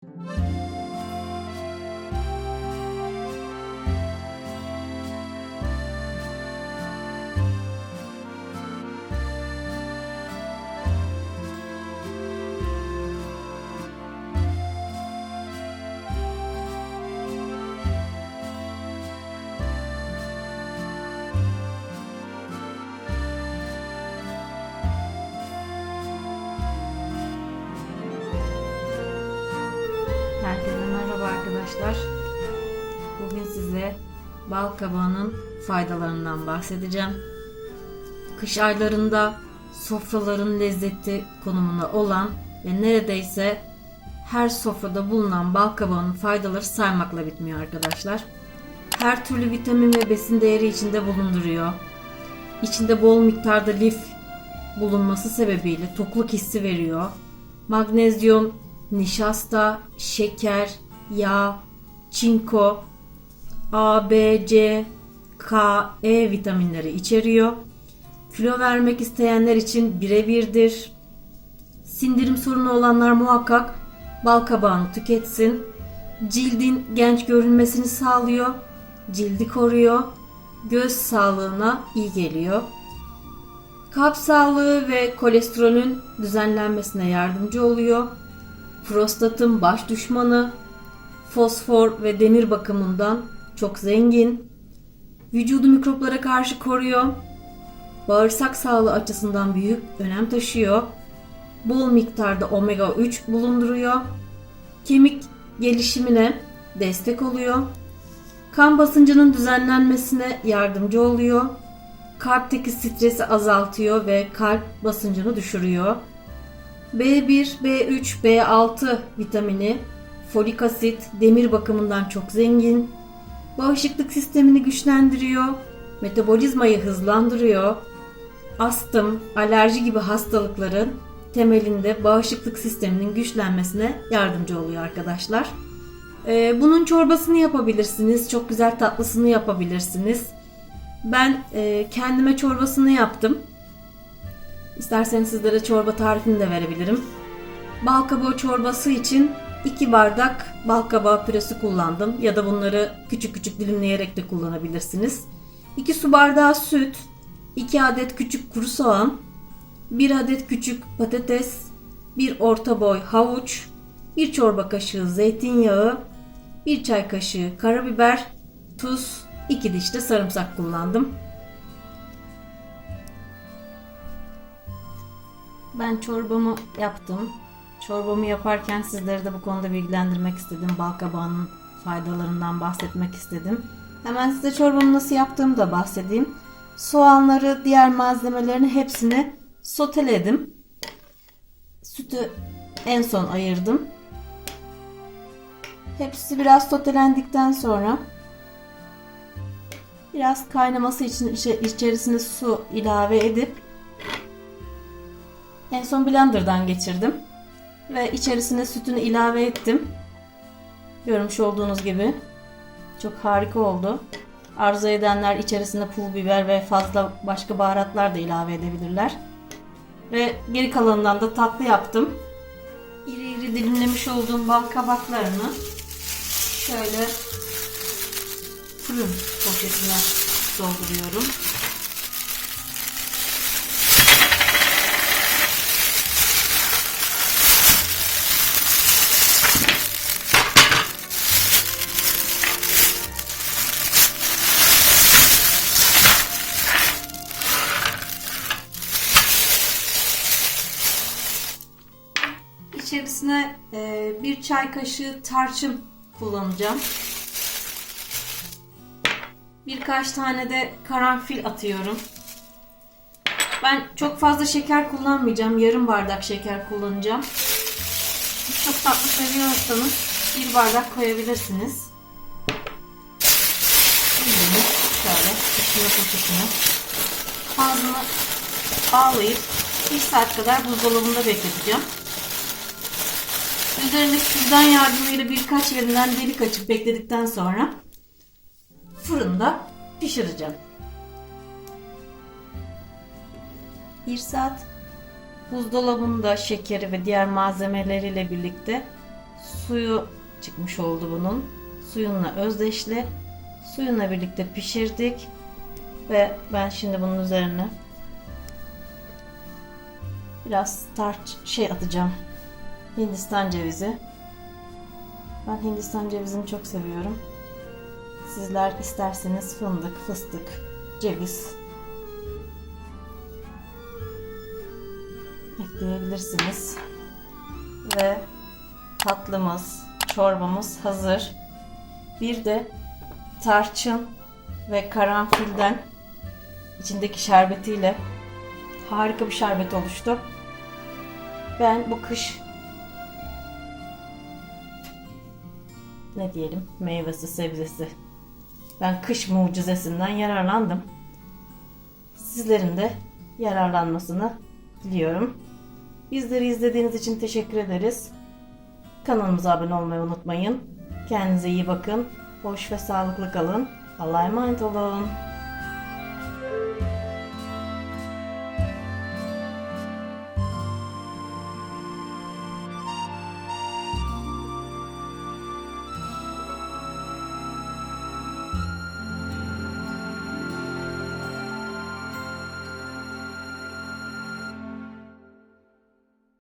Música arkadaşlar. Bugün size bal kabağının faydalarından bahsedeceğim. Kış aylarında sofraların lezzeti konumunda olan ve neredeyse her sofrada bulunan bal kabağının faydaları saymakla bitmiyor arkadaşlar. Her türlü vitamin ve besin değeri içinde bulunduruyor. İçinde bol miktarda lif bulunması sebebiyle tokluk hissi veriyor. Magnezyum, nişasta, şeker, yağ, çinko, A, B, C, K, E vitaminleri içeriyor. Kilo vermek isteyenler için birebirdir. Sindirim sorunu olanlar muhakkak bal kabağını tüketsin. Cildin genç görünmesini sağlıyor. Cildi koruyor. Göz sağlığına iyi geliyor. Kalp sağlığı ve kolesterolün düzenlenmesine yardımcı oluyor. Prostatın baş düşmanı, fosfor ve demir bakımından çok zengin. Vücudu mikroplara karşı koruyor. Bağırsak sağlığı açısından büyük önem taşıyor. Bol miktarda omega 3 bulunduruyor. Kemik gelişimine destek oluyor. Kan basıncının düzenlenmesine yardımcı oluyor. Kalpteki stresi azaltıyor ve kalp basıncını düşürüyor. B1, B3, B6 vitamini, folik asit, demir bakımından çok zengin. Bağışıklık sistemini güçlendiriyor, metabolizmayı hızlandırıyor. Astım, alerji gibi hastalıkların temelinde bağışıklık sisteminin güçlenmesine yardımcı oluyor arkadaşlar. Ee, bunun çorbasını yapabilirsiniz, çok güzel tatlısını yapabilirsiniz. Ben e, kendime çorbasını yaptım. İsterseniz sizlere çorba tarifini de verebilirim. Bal kabağı çorbası için 2 bardak bal kabağı püresi kullandım ya da bunları küçük küçük dilimleyerek de kullanabilirsiniz. 2 su bardağı süt, 2 adet küçük kuru soğan, 1 adet küçük patates, 1 orta boy havuç, 1 çorba kaşığı zeytinyağı, 1 çay kaşığı karabiber, tuz, 2 diş de sarımsak kullandım. Ben çorbamı yaptım. Çorbamı yaparken sizleri de bu konuda bilgilendirmek istedim. Balkabağının faydalarından bahsetmek istedim. Hemen size çorbamı nasıl yaptığımı da bahsedeyim. Soğanları, diğer malzemelerini hepsini soteledim. Sütü en son ayırdım. Hepsi biraz sotelendikten sonra biraz kaynaması için içe- içerisine su ilave edip en son blenderdan geçirdim. Ve içerisine sütünü ilave ettim. Görmüş olduğunuz gibi. Çok harika oldu. Arzu edenler içerisine pul biber ve fazla başka baharatlar da ilave edebilirler. Ve geri kalanından da tatlı yaptım. İri iri dilimlemiş olduğum bal kabaklarını şöyle fırın poşetine dolduruyorum. Bir çay kaşığı tarçın kullanacağım. Birkaç tane de karanfil atıyorum. Ben çok fazla şeker kullanmayacağım. Yarım bardak şeker kullanacağım. Çok tatlı seviyorsanız bir bardak koyabilirsiniz. Şöyle pişirme poşetine ağzını bağlayıp bir saat kadar buzdolabında bekleteceğim. Üzerindeki kürdan yardımıyla birkaç yerinden delik açıp bekledikten sonra fırında pişireceğim. Bir saat buzdolabında şekeri ve diğer malzemeleriyle birlikte suyu çıkmış oldu bunun. Suyunla özdeşli. Suyunla birlikte pişirdik. Ve ben şimdi bunun üzerine biraz tarç şey atacağım. Hindistan cevizi. Ben Hindistan cevizini çok seviyorum. Sizler isterseniz fındık, fıstık, ceviz ekleyebilirsiniz. Ve tatlımız, çorbamız hazır. Bir de tarçın ve karanfilden içindeki şerbetiyle harika bir şerbet oluştu. Ben bu kış ne diyelim meyvesi sebzesi ben kış mucizesinden yararlandım. Sizlerin de yararlanmasını diliyorum. Bizleri izlediğiniz için teşekkür ederiz. Kanalımıza abone olmayı unutmayın. Kendinize iyi bakın. Hoş ve sağlıklı kalın. Allah'a emanet olun.